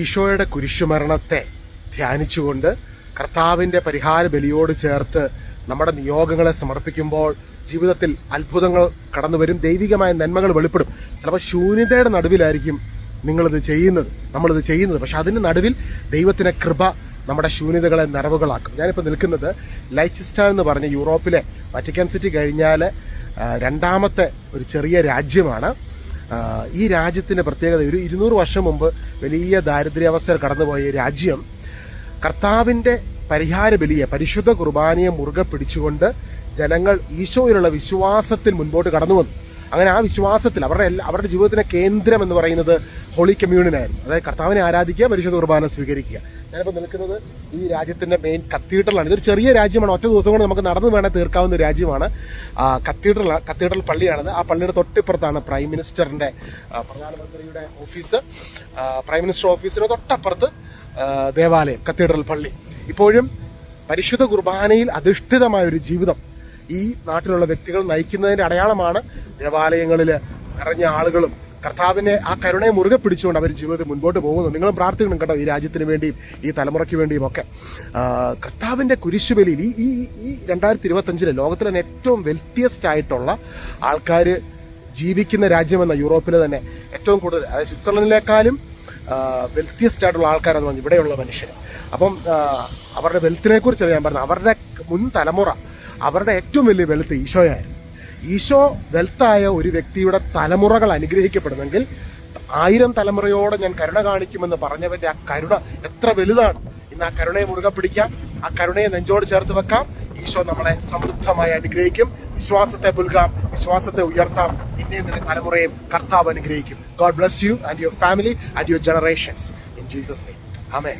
ഈശോയുടെ കുരിശുമരണത്തെ ധ്യാനിച്ചുകൊണ്ട് കർത്താവിന്റെ പരിഹാര ബലിയോട് ചേർത്ത് നമ്മുടെ നിയോഗങ്ങളെ സമർപ്പിക്കുമ്പോൾ ജീവിതത്തിൽ അത്ഭുതങ്ങൾ കടന്നു വരും ദൈവികമായ നന്മകൾ വെളിപ്പെടും. ചിലപ്പോൾ ശൂന്യതയുടെ നടുവിലായിരിക്കും നിങ്ങളിത് ചെയ്യുന്നത് നമ്മളിത് ചെയ്യുന്നത്. പക്ഷെ അതിന് നടുവിൽ ദൈവത്തിന്റെ കൃപ നമ്മുടെ ശൂന്യതകളെ നിറവുകളാക്കും ഞാനിപ്പോൾ നിൽക്കുന്നത് ലൈച്ചിസ്റ്റാൻ എന്ന് പറഞ്ഞ യൂറോപ്പിലെ വറ്റിക്കൻ സിറ്റി കഴിഞ്ഞാൽ രണ്ടാമത്തെ ഒരു ചെറിയ രാജ്യമാണ്. ഈ രാജ്യത്തിന്റെ പ്രത്യേകത ഒരു ഇരുന്നൂറ് വർഷം മുമ്പ് വലിയ ദാരിദ്ര്യാവസ്ഥയിൽ കടന്നുപോയ രാജ്യം കർത്താവിന്റെ പരിഹാര ബലിയെ പരിശുദ്ധ കുർബാനയെ മുറുകെ പിടിച്ചുകൊണ്ട് ജനങ്ങൾ ഈശോയിലുള്ള വിശ്വാസത്തിൽ മുൻപോട്ട് കടന്നു വന്നു. അങ്ങനെ ആ വിശ്വാസത്തിൽ അവരുടെ എല്ലാ അവരുടെ ജീവിതത്തിന്റെ കേന്ദ്രം എന്ന് പറയുന്നത് ഹോളി കമ്മ്യൂണിനായിരുന്നു അതായത് കർത്താവിനെ ആരാധിക്കുക പരിശുദ്ധ കുർബാന സ്വീകരിക്കുക. ഞാനിപ്പോൾ നിൽക്കുന്നത് ഈ രാജ്യത്തിന്റെ മെയിൻ കത്തീഡ്രലാണ്. ഇതൊരു ചെറിയ രാജ്യമാണ്. ഒറ്റ ദിവസം കൊണ്ട് നമുക്ക് നടന്നു വേണേൽ തീർക്കാവുന്ന ഒരു രാജ്യമാണ്. കത്തീഡ്രൽ കത്തീഡ്രൽ പള്ളിയാണത്. ആ പള്ളിയുടെ തൊട്ടിപ്പുറത്താണ് പ്രൈം മിനിസ്റ്ററിന്റെ പ്രധാനമന്ത്രിയുടെ ഓഫീസ്. പ്രൈം മിനിസ്റ്റർ ഓഫീസിന് തൊട്ടപ്പുറത്ത് ദേവാലയം കത്തീഡ്രൽ പള്ളി. ഇപ്പോഴും പരിശുദ്ധ കുർബാനയിൽ അധിഷ്ഠിതമായ ഒരു ജീവിതം ഈ നാട്ടിലുള്ള വ്യക്തികൾ നയിക്കുന്നതിന്റെ അടയാളമാണ് ദേവാലയങ്ങളിൽ നിറഞ്ഞ ആളുകളും. കർത്താവിനെ ആ കരുണയെ മുറുകെ പിടിച്ചുകൊണ്ട് അവർ ജീവിതത്തിൽ മുൻപോട്ട് പോകുന്നു. നിങ്ങളും പ്രാർത്ഥിക്കണം കേട്ടോ ഈ രാജ്യത്തിന് വേണ്ടിയും ഈ തലമുറയ്ക്ക് വേണ്ടിയും ഒക്കെ. കർത്താവിന്റെ കുരിശുബലിയിൽ ഈ ഈ ഈ രണ്ടായിരത്തി ഇരുപത്തഞ്ചിലെ ലോകത്തിലെ തന്നെ ഏറ്റവും വെൽത്തിയസ്റ്റ് ആയിട്ടുള്ള ആൾക്കാർ ജീവിക്കുന്ന രാജ്യമെന്ന യൂറോപ്പിലെ തന്നെ ഏറ്റവും കൂടുതൽ അതായത് സ്വിറ്റ്സർലൻഡിനേക്കാളും വെൽത്തിയസ്റ്റ് ആയിട്ടുള്ള ആൾക്കാരെന്ന് പറഞ്ഞു ഇവിടെയുള്ള മനുഷ്യർ. അപ്പം അവരുടെ വെൽത്തിനെ കുറിച്ചല്ല ഞാൻ പറഞ്ഞത്. അവരുടെ മുൻ തലമുറ അവരുടെ ഏറ്റവും വലിയ വെളുത്ത് ഈശോയായിരുന്നു. ഈശോ വെൽത്തായ ഒരു വ്യക്തിയുടെ തലമുറകൾ അനുഗ്രഹിക്കപ്പെടുന്നെങ്കിൽ ആയിരം തലമുറയോടെ ഞാൻ കരുണ കാണിക്കുമെന്ന് പറഞ്ഞവന്റെ ആ കരുണ എത്ര വലുതാണ്. ഇന്ന് ആ കരുണയെ മുറുകെ പിടിക്കാം. ആ കരുണയെ നെഞ്ചോട് ചേർത്ത് വെക്കാം. ഈശോ നമ്മളെ സമൃദ്ധമായി അനുഗ്രഹിക്കും. വിശ്വാസത്തെ പുൽകാം. വിശ്വാസത്തെ ഉയർത്താം. ഇന്നലെ തലമുറയും കർത്താവ് അനുഗ്രഹിക്കും. God bless you and your family and your generations in Jesus name amen